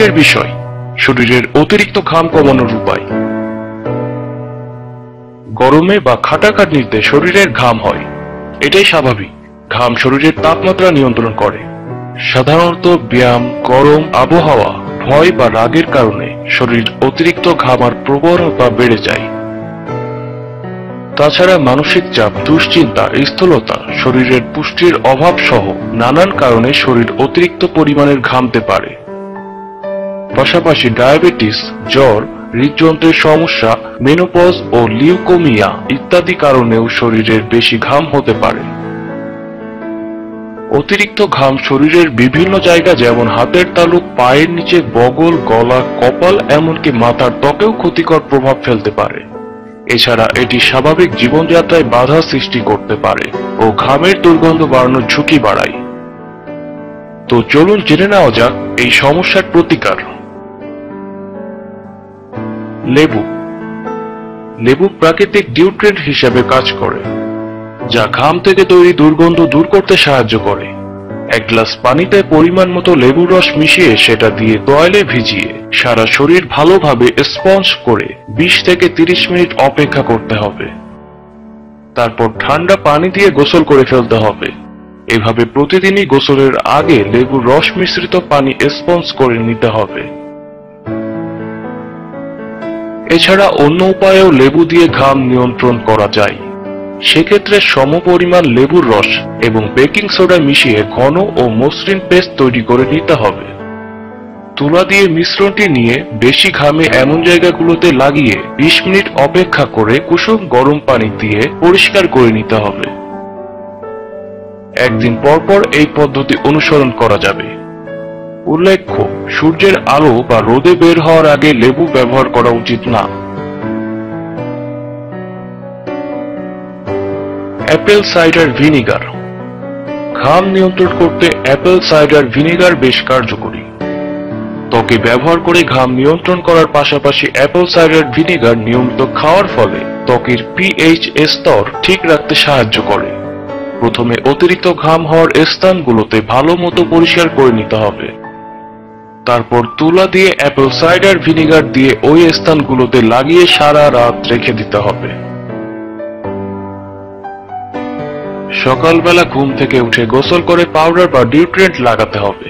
আজকের বিষয়, শরীরের অতিরিক্ত ঘাম কমানোর উপায়। গরমে বা খাটাখাটনিতে শরীরের ঘাম হয়, এটাই স্বাভাবিক। ঘাম শরীরের তাপমাত্রা নিয়ন্ত্রণ করে। সাধারণত ব্যায়াম, গরম, আবহাওয়া, ভয় বা রাগের কারণে শরীর অতিরিক্ত ঘামার প্রবণতা বেড়ে যায়। তাছাড়া মানসিক চাপ, দুশ্চিন্তা, স্থূলতা, শরীরের পুষ্টির অভাব সহ নানান কারণে শরীর অতিরিক্ত পরিমাণের ঘামতে পারে। পাশাপাশি ডায়াবেটিস, জ্বর, হৃদযন্ত্রের সমস্যা মেনোপজ ও লিউকোমিয়া ইত্যাদি কারণেও শরীরের বেশি ঘাম হতে পারে। অতিরিক্ত ঘাম শরীরের বিভিন্ন জায়গা যেমন হাতের তালুক পায়ের নিচে, বগল, গলা, কপাল এমনকি মাথার ত্বকেও ক্ষতিকর প্রভাব ফেলতে পারে। এছাড়া এটি স্বাভাবিক জীবনযাত্রায় বাধা সৃষ্টি করতে পারে ও ঘামের দুর্গন্ধ বাড়ানোর ঝুঁকি বাড়ায়। তো চলুন জেনে নেওয়া যাক এই সমস্যার প্রতিকার। লেবু। লেবু প্রাকৃতিক ডিউট্রেন্ট হিসেবে কাজ করে, যা ঘাম থেকে তৈরি দুর্গন্ধ দূর করতে সাহায্য করে। এক গ্লাস পানিতে পরিমাণ মতো লেবুর রস মিশিয়ে সেটা দিয়ে তোয়ালে ভিজিয়ে সারা শরীর ভালোভাবে স্পঞ্জ করে বিশ থেকে তিরিশ মিনিট অপেক্ষা করতে হবে। তারপর ঠান্ডা পানি দিয়ে গোসল করে ফেলতে হবে। এভাবে প্রতিদিনই গোসলের আগে লেবুর রস মিশ্রিত পানি স্পঞ্জ করে নিতে হবে। এছাড়া অন্য উপায়েও লেবু দিয়ে ঘাম নিয়ন্ত্রণ করা যায়। সেক্ষেত্রে সমপরিমাণ লেবুর রস এবং বেকিং সোডা মিশিয়ে ঘন ও মসৃণ পেস্ট তৈরি করে নিতে হবে। তুলা দিয়ে মিশ্রণটি নিয়ে বেশি ঘামে এমন জায়গাগুলোতে লাগিয়ে 20 মিনিট অপেক্ষা করে কুসুম গরম পানি দিয়ে পরিষ্কার করে নিতে হবে। একদিন পর পর এই পদ্ধতি অনুসরণ করা যাবে। উল্লেখ্য, সূর্যের আলো বা রোদে বের হওয়ার আগে লেবু ব্যবহার করা উচিত না। Apple cider vinegar. ঘাম নিয়ন্ত্রণ করতে অ্যাপেল সাইডার ভিনিগার বেশ কার্যকরী। ত্বকে ব্যবহার করে ঘাম নিয়ন্ত্রণ করার পাশাপাশি অ্যাপেল সাইডার ভিনিগার নিয়মিত খাওয়ার ফলে ত্বকের পিএইচ স্তর ঠিক রাখতে সাহায্য করে। প্রথমে অতিরিক্ত ঘাম হওয়ার স্থানগুলোতে ভালো মতো পরিষ্কার করে নিতে হবে। তারপর তুলা দিয়ে অ্যাপেল সাইডার ভিনিগার দিয়ে ওই স্থানগুলোতে লাগিয়ে সারা রাত রেখে দিতে হবে। সকালবেলা ঘুম থেকে উঠে গোসল করে পাউডার বা ডিউট্রেন্ট লাগাতে হবে।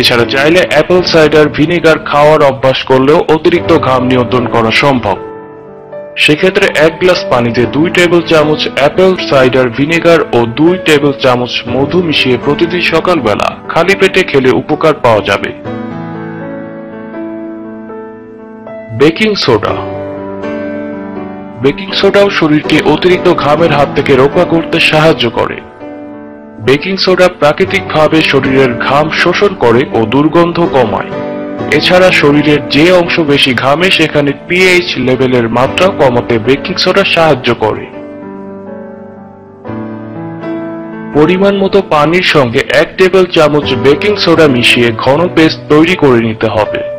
এছাড়া চাইলে অ্যাপেল সাইডার ভিনেগার খাওয়ার অভ্যাস করলেও অতিরিক্ত ঘাম নিয়ন্ত্রণ করা সম্ভব। সেক্ষেত্রে এক গ্লাস পানিতে দুই টেবিল চামচ অ্যাপেল সাইডার ভিনেগার ও দুই টেবিল চামচ মধু মিশিয়ে প্রতিদিন সকালবেলা খালি পেটে খেলে উপকার পাওয়া যাবে। Baking soda. বেকিং সোডাও শরীরকে অতিরিক্ত ঘামের হাত থেকে রক্ষা করতে সাহায্য করে। বেকিং সোডা প্রাকৃতিকভাবে শরীরের ঘাম শোষণ করে ও দুর্গন্ধ কমায়। এছাড়া শরীরের যে অংশ বেশি ঘামে, সেখানে পিএইচ লেভেলের মাত্রা কমাতে বেকিং সোডা সাহায্য করে। পরিমাণ মতো পানির সঙ্গে এক টেবিল চামচ বেকিং সোডা মিশিয়ে ঘন পেস্ট তৈরি করে নিতে হবে।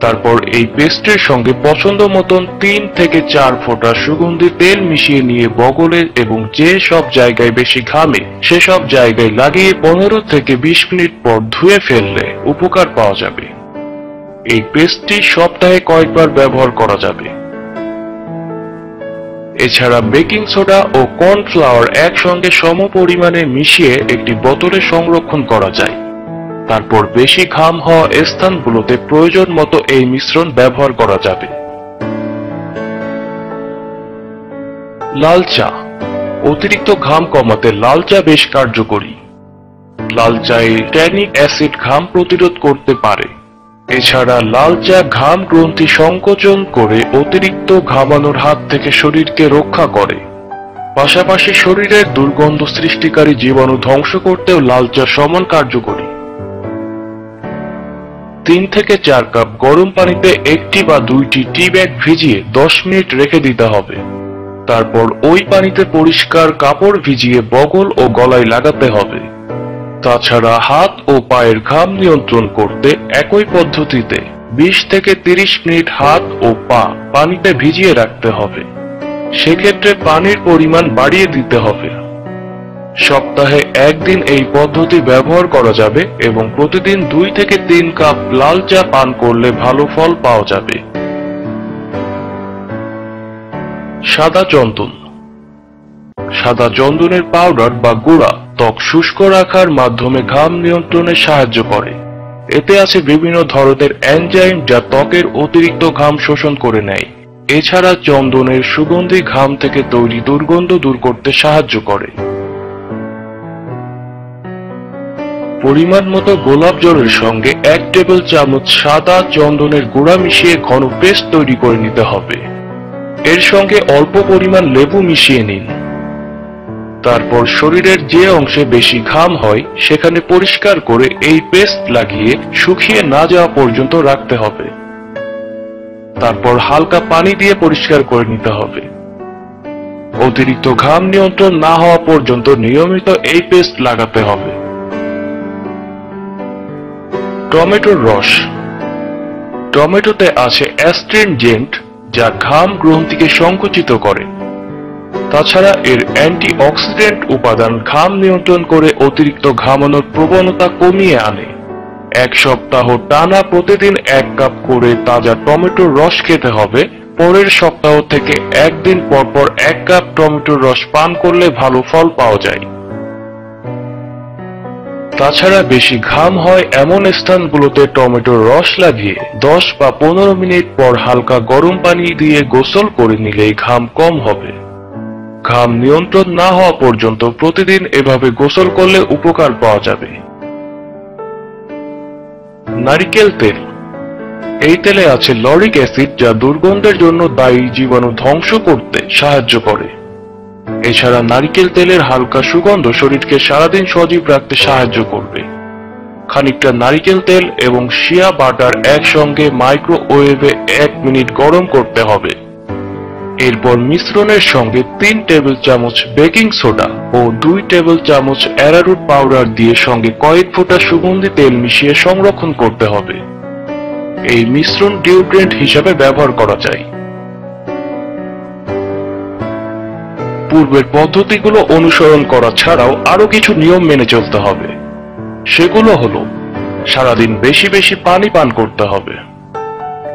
তারপর এই পেস্টের সঙ্গে পছন্দ মতন তিন থেকে চার ফোঁটা সুগন্ধি তেল মিশিয়ে নিয়ে বগলে এবং যে সব জায়গায় বেশি ঘামে সেসব জায়গায় লাগিয়ে পনেরো থেকে বিশ মিনিট পর ধুয়ে ফেললে উপকার পাওয়া যাবে। এই পেস্টটি সপ্তাহে কয়েকবার ব্যবহার করা যাবে। এছাড়া বেকিং সোডা ও কর্নফ্লাওয়ার একসঙ্গে সম পরিমাণে মিশিয়ে একটি বোতলে সংরক্ষণ করা যায়। তারপর বেশি ঘাম হওয়া স্থানগুলোতে প্রয়োজন মতো এই মিশ্রণ ব্যবহার করা যাবে। লাল চা। অতিরিক্ত ঘাম কমাতে লাল চা বেশ কার্যকরী। লাল চায়ে ট্যানিক অ্যাসিড ঘাম প্রতিরোধ করতে পারে। এছাড়া লাল চা ঘাম গ্রন্থি সংকোচন করে অতিরিক্ত ঘামানোর হাত থেকে শরীরকে রক্ষা করে। পাশাপাশি শরীরের দুর্গন্ধ সৃষ্টিকারী জীবাণু ধ্বংস করতেও লাল চা সমান কার্যকরী। তিন থেকে চার কাপ গরম পানিতে একটি বা দুইটি টি ব্যাগ ভিজিয়ে দশ মিনিট রেখে দিতে হবে। তারপর ওই পানিতে পরিষ্কার কাপড় ভিজিয়ে বগল ও গলায় লাগাতে হবে। তাছাড়া হাত ও পায়ের ঘাম নিয়ন্ত্রণ করতে একই পদ্ধতিতে বিশ থেকে তিরিশ মিনিট হাত ও পা পানিতে ভিজিয়ে রাখতে হবে। সেক্ষেত্রে পানির পরিমাণ বাড়িয়ে দিতে হবে। সপ্তাহে একদিন এই পদ্ধতি ব্যবহার করা যাবে এবং প্রতিদিন দুই থেকে তিন কাপ লাল চা পান করলে ভালো ফল পাওয়া যাবে। সাদা চন্দন। সাদা চন্দনের পাউডার বা গুঁড়া ত্বক শুষ্ক রাখার মাধ্যমে ঘাম নিয়ন্ত্রণে সাহায্য করে। এতে আছে বিভিন্ন ধরনের এনজাইম যা ত্বকের অতিরিক্ত ঘাম শোষণ করে নেয়। এছাড়া চন্দনের সুগন্ধি ঘাম থেকে তৈরি দুর্গন্ধ দূর করতে সাহায্য করে। পরিমাণ মতো গোলাপ জলের সঙ্গে এক টেবিল চামচ সাদা চন্দনের গুঁড়া মিশিয়ে ঘন পেস্ট তৈরি করে নিতে হবে। এর সঙ্গে অল্প পরিমাণ লেবু মিশিয়ে নিন। তারপর শরীরের যে অংশে বেশি ঘাম হয়, সেখানে পরিষ্কার করে এই পেস্ট লাগিয়ে শুকিয়ে না যাওয়া পর্যন্ত রাখতে হবে। তারপর হালকা পানি দিয়ে পরিষ্কার করে নিতে হবে। অতিরিক্ত ঘাম নিয়ন্ত্রণ না হওয়া পর্যন্ত নিয়মিত এই পেস্ট লাগাতে হবে। টমেটোর রস। টমেটোতে আছে অ্যাস্ট্রিনজেন্ট যা ঘাম গ্রন্থিকে সংকুচিত করে। তাছাড়া এর অ্যান্টিঅক্সিডেন্ট উপাদান ঘাম নিয়ন্ত্রণ করে অতিরিক্ত ঘামানোর প্রবণতা কমিয়ে আনে। এক সপ্তাহ টানা প্রতিদিন এক কাপ করে তাজা টমেটোর রস খেতে হবে। পরের সপ্তাহ থেকে একদিন পর পর এক কাপ টমেটোর রস পান করলে ভালো ফল পাওয়া যায়। তাছাড়া বেশি ঘাম হয় এমন স্থানগুলোতে টমেটোর রস লাগিয়ে দশ বা পনেরো মিনিট পর হালকা গরম পানি দিয়ে গোসল করে নিলেই ঘাম কম হবে। ঘাম নিয়ন্ত্রণ না হওয়া পর্যন্ত প্রতিদিন এভাবে গোসল করলে উপকার পাওয়া যাবে। নারিকেল তেল। এই তেলে আছে লরিক অ্যাসিড যা দুর্গন্ধের জন্য দায়ী জীবাণু ধ্বংস করতে সাহায্য করে। এছাড়া নারিকেল তেলের হালকা সুগন্ধ শরীরকে সারাদিন সজীব রাখতে সাহায্য করবে। খানিকটা নারিকেল তেল এবং শিয়া বাটার একসঙ্গে মাইক্রোওয়েভে এক মিনিট গরম করতে হবে। এরপর মিশ্রণের সঙ্গে তিন টেবিল চামচ বেকিং সোডা ও দুই টেবিল চামচ অ্যারারুট পাউডার দিয়ে সঙ্গে কয়েক ফোঁটা সুগন্ধি তেল মিশিয়ে সংরক্ষণ করতে হবে। এই মিশ্রণ ডিওড্রেন্ট হিসাবে ব্যবহার করা যায়। পূর্বের পদ্ধতিগুলো অনুসরণ করা ছাড়াও আরও কিছু নিয়ম মেনে চলতে হবে। সেগুলো হলো, সারাদিন বেশি বেশি পানি পান করতে হবে।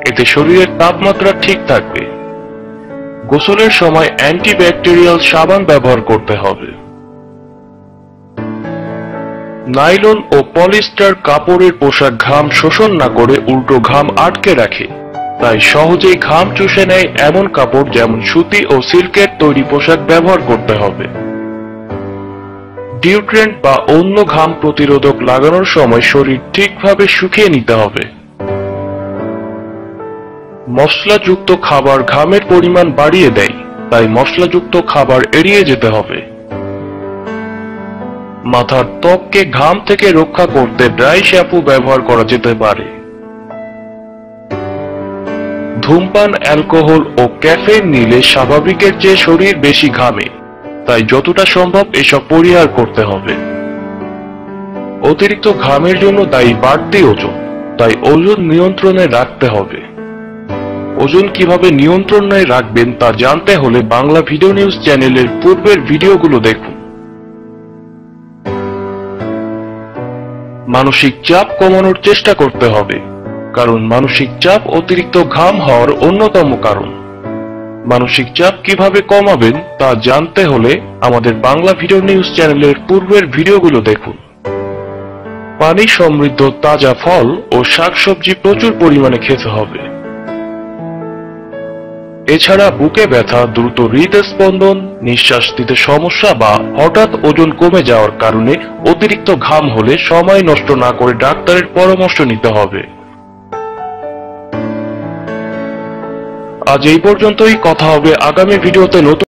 এতে শরীরের তাপমাত্রা ঠিক থাকবে। গোসলের সময় অ্যান্টিব্যাকটেরিয়াল সাবান ব্যবহার করতে হবে। নাইলন ও পলিস্টার কাপড়ের পোশাক ঘাম শোষণ না করে উল্টো ঘাম আটকে রাখে। তাই সহজেই ঘাম চুষে নেয় এমন কাপড় যেমন সুতি ও সিল্কের তৈরি পোশাক ব্যবহার করতে হবে। ডিউট্রেন্ট বা অন্য ঘাম প্রতিরোধক লাগানোর সময় শরীর ঠিকভাবে শুকিয়ে নিতে হবে। মশলাযুক্ত খাবার ঘামের পরিমাণ বাড়িয়ে দেয়, তাই মশলাযুক্ত খাবার এড়িয়ে যেতে হবে। মাথার ত্বককে ঘাম থেকে রক্ষা করতে ড্রাই শ্যাম্পু ব্যবহার করা যেতে পারে। ধূমপান, অ্যালকোহল ও ক্যাফেইন নিলে স্বাভাবিকের চেয়ে শরীর বেশি ঘামে। তাই যতটা সম্ভব এসব পরিহার করতে হবে। অতিরিক্ত ঘামের জন্য দায়ী বাড়তি ওজন। তাই ওজন নিয়ন্ত্রণে রাখতে হবে। ওজন কীভাবে নিয়ন্ত্রণে রাখবেন তা জানতে হলে বাংলা ভিডিও নিউজ চ্যানেলের পূর্বের ভিডিওগুলো দেখুন। মানসিক চাপ কমানোর চেষ্টা করতে হবে। কারণ মানসিক চাপ অতিরিক্ত ঘাম হওয়ার অন্যতম কারণ। মানসিক চাপ কীভাবে কমাবেন তা জানতে হলে আমাদের বাংলা ভিডিও নিউজ চ্যানেলের পূর্বের ভিডিওগুলো দেখুন। পানি সমৃদ্ধ তাজা ফল ও শাকসবজি প্রচুর পরিমাণে খেতে হবে। এছাড়া বুকে ব্যথা, দ্রুত হৃদস্পন্দন, নিঃশ্বাস নিতে সমস্যা বা হঠাৎ ওজন কমে যাওয়ার কারণে অতিরিক্ত ঘাম হলে সময় নষ্ট না করে ডাক্তারের পরামর্শ নিতে হবে। আজ এই পর্যন্তই। কথা হবে আগামী ভিডিওতে নতুন